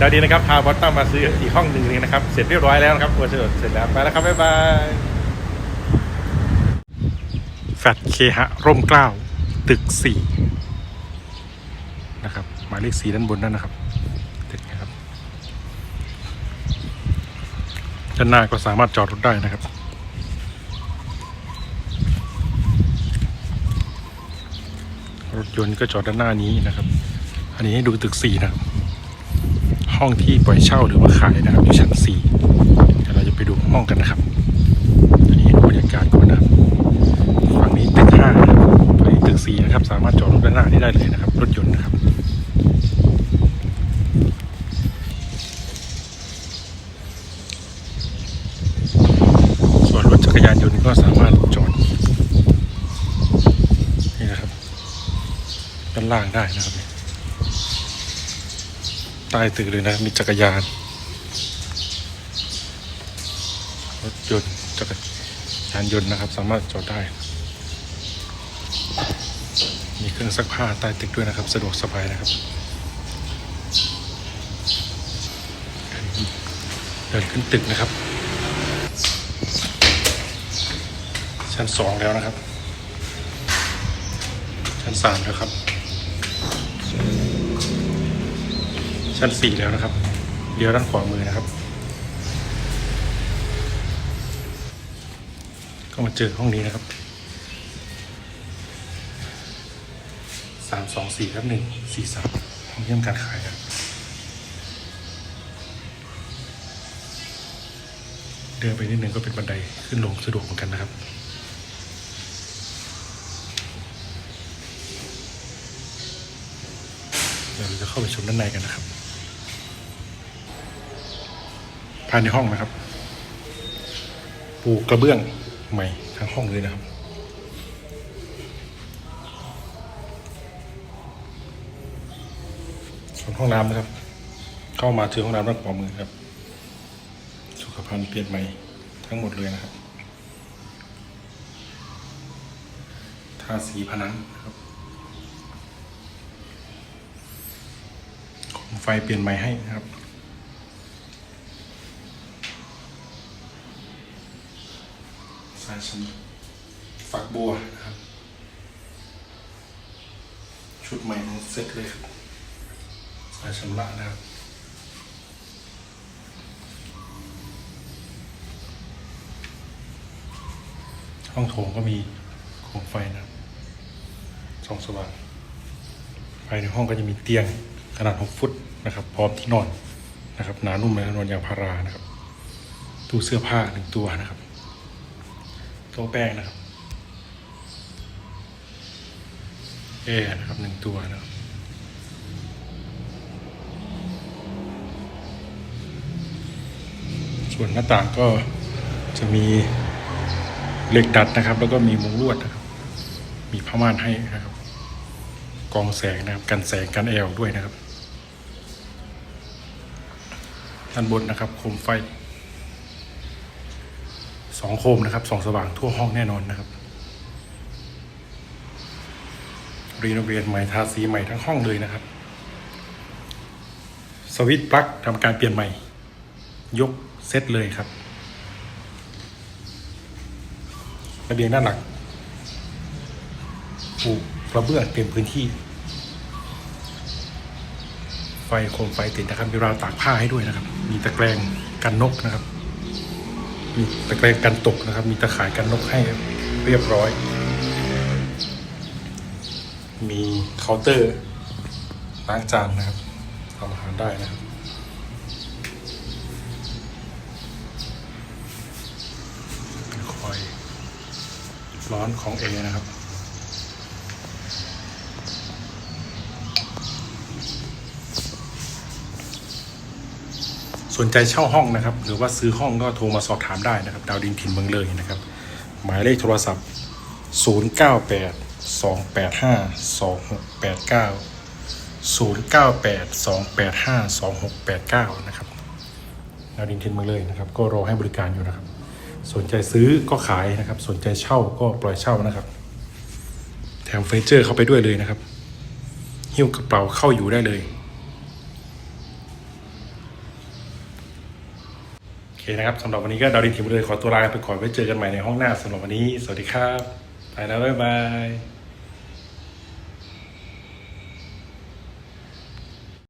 ดาวดีนะครับพาบอสตัมมาซื้ออีกห้องหนึ่งเลยนะครับ เสร็จเรียบร้อยแล้วนะครับตัวเสร็จเสร็จแล้วไปแล้วครับบ๊ายบายแฟดเคหะร่มเกล้าตึกสี่นะครับหมายเลขสีด้านบนนั่นนะครับตึกนะครับด้านหน้าก็สามารถจอดรถได้นะครับรถยนต์ก็จอดด้านหน้านี้นะครับ อันนี้ให้ดูตึกสี่นะครับ ห้องที่ปล่อยเช่าหรือว่าขายนะครับอยู่ชั้นสี่เดี๋ยวเราจะไปดูห้องกันนะครับอันนี้บรรยากาศก่อนนะครับฝั่งนี้ตึกห้าฝั่งนี้ตึกสี่นะครับ สามารถจอดรถด้านหน้านี้ได้เลยนะครับ รถยนต์นะครับส่วนรถจักรยานยนต์ก็สามารถจอดนี่นะครับด้านล่างได้นะครับ ต้ตึกเลยนะ มีจักรยาน รถยนต์จักรยานยนต์นะครับ สามารถจอดได้ มีเครื่องซักผ้าใต้ตึกด้วยนะครับ สะดวกสบายนะครับ เดินขึ้นตึกนะครับ ชั้นสองแล้วนะครับ ชั้นสามแล้วครับ ชั้นสี่แล้วนะครับเดี๋ยวด้านขวามือนะครับ ก็มาเจอห้องนี้นะครับสามสองสี่ครับหนึ่งสี่สามห้องเยี่ยมการขายครับเดินไปนิดนึงก็เป็นบันไดขึ้นลงสะดวกเหมือนกันนะครับเดี๋ยวเราจะเข้าไปชมด้านในกันนะครับ ภายในห้องนะครับ ปูกระเบื้องใหม่ทั้งห้องเลยนะครับ ส่วนห้องน้ำนะครับ เข้ามาถึงห้องน้ำด้านขวามือครับ สุขภัณฑ์เปลี่ยนใหม่ทั้งหมดเลยนะครับทาสีผนังนะครับไฟเปลี่ยนใหม่ให้นะครับ สาย ชำฝักบัวนะครับ ชุดใหม่ทั้งเซ็ตเลยครับสายชำระนะครับห้องโถงก็มีโคมไฟนะครับส่องสว่างภายในห้องก็จะมีเตียงขนาด 6 ฟุตนะครับ พร้อมที่นอนนะครับ หนานุ่มเลยนอนอย่างพารานะครับ ตู้เสื้อผ้าหนึ่งตัวนะครับ ต๊ะแป้งนะครับแอร์นะครับหนึ่งตัวนะครับส่วนหน้าต่างก็จะมีเหล็กดัดนะครับ แล้วก็มีมุงลวดนะครับ มีผ้าม่านให้นะครับ กองแสงนะครับ กันแสงกันแอลด้วยนะครับด้านบนนะครับโคมไฟ องโคมนะครับสองสว่างทั่วห้องแน่นอนนะครับ รีโนเวทใหม่ทาสีใหม่ทั้งห้องเลยนะครับ สวิตช์ปลั๊กทำการเปลี่ยนใหม่ ยกเซตเลยครับระเบียงด้านหลังปูกระเบื้องเต็มพื้นที่ ไฟโคมไฟติดนะครับมีราวตากผ้าให้ด้วยนะครับ มีตะแกรงกันนกนะครับ มีตะแกรงกันตกนะครับ มีตะข่ายกันนกให้เรียบร้อย มีเคาน์เตอร์ล้างจานนะครับทำอาหารได้นะครับเป็นคอยร้อนของเอนะครับ สนใจเช่าห้องนะครับ หรือว่าซื้อห้องก็โทรมาสอบถามได้นะครับ ดาวดินถิ่นเมืองเลยนะครับ หมายเลขโทรศัพท์ 098 285 2689 098 285 2689 นะครับดาวดินถิ่นเมืองเลยนะครับ ก็รอให้บริการอยู่นะครับ สนใจซื้อก็ขายนะครับ สนใจเช่าก็ปล่อยเช่านะครับ แถมเฟอร์นิเจอร์เข้าไปด้วยเลยนะครับ หิ้วกระเป๋าเข้าอยู่ได้เลย นะครับสำหรับวันนี้ก็ดาวดินทีมเมืองเลยขอตัวลาไปก่อนไว้เจอกันใหม่ในห้องหน้าสำหรับวันนี้ สวัสดีครับ ไปแล้วบ๊ายบาย